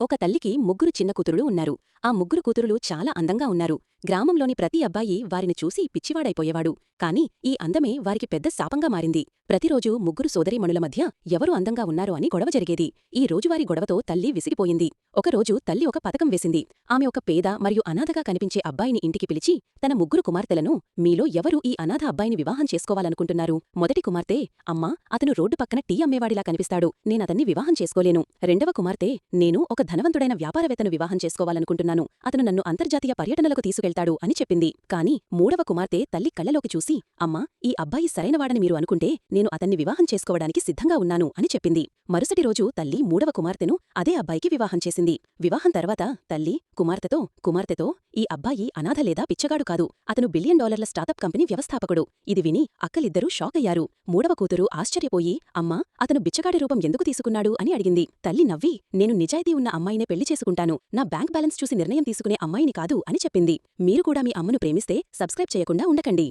ఒక తల్లికి ముగ్గురు చిన్న కూతురులు ఉన్నారు. ఆ ముగ్గురు కూతురులు చాలా అందంగా ఉన్నారు. గ్రామంలోని ప్రతి అబ్బాయి వారిని చూసి పిచ్చివాడైపోయేవాడు. కాని ఈ అందమే వారికి పెద్ద శాపంగా మారింది. ప్రతిరోజూ ముగ్గురు సోదరీమణుల మధ్య ఎవరు అందంగా ఉన్నారో అని గొడవ జరిగేది. ఈ రోజువారి గొడవతో తల్లి విసిగిపోయింది. ఒకరోజు తల్లి ఒక పథకం వేసింది. ఆమె ఒక పేద మరియు అనాథగా కనిపించే అబ్బాయిని ఇంటికి పిలిచి తన ముగ్గురు కుమార్తెలను మీలో ఎవరు ఈ అనాథ అబ్బాయిని వివాహం చేసుకోవాలనుకుంటున్నారు? మొదటి కుమార్తె అమ్మా అతను రోడ్డు పక్కన టీ అమ్మేవాడిలా కనిపిస్తాడు. నేనతన్ని వివాహం చేసుకోలేను. రెండవ కుమార్తె నేను ఒక ధనవంతుడైన వ్యాపారవేత్తను వివాహం చేసుకోవాలనుకుంటున్నాను. అతను నన్ను అంతర్జాతీయ పర్యటనలకు తీసుకెళ్తాడు అని చెప్పింది. కాని మూడవ కుమార్తె తల్లి కళ్ళలోకి చూసి అమ్మా ఈ అబ్బాయి సరైనవాడని మీరు అనుకుంటే నేను అతన్ని వివాహం చేసుకోవడానికి సిద్ధంగా ఉన్నాను అని చెప్పింది. మరుసటి రోజు తల్లి మూడవ కుమార్తెను అదే అబ్బాయికి వివాహం చేసింది. వివాహం తర్వాత తల్లి కుమార్తెతో కుమార్తెతో ఈ అబ్బాయి అనాథ లేదా పిచ్చగాడు కాదు. అతను బిలియన్ డాలర్ల స్టార్టప్ కంపెనీ వ్యవస్థాపకుడు. ఇది విని అక్కలిద్దరూ షాక్ అయ్యారు. మూడవ కూతురు ఆశ్చర్యపోయి అమ్మా అతను బిచ్చగాడి రూపం ఎందుకు తీసుకున్నాడు? అని అడిగింది. తల్లి నవ్వి నేను నిజాయితీ ఉన్న అమ్మాయినే పెళ్ళి చేసుకుంటాను. నా బ్యాంక్ బ్యాలెన్స్ చూసి నిర్ణయం తీసుకునే అమ్మాయిని కాదు అని చెప్పింది. మీరు కూడా మీ అమ్మను ప్రేమిస్తే సబ్స్క్రైబ్ చేయకుండా ఉండకండి.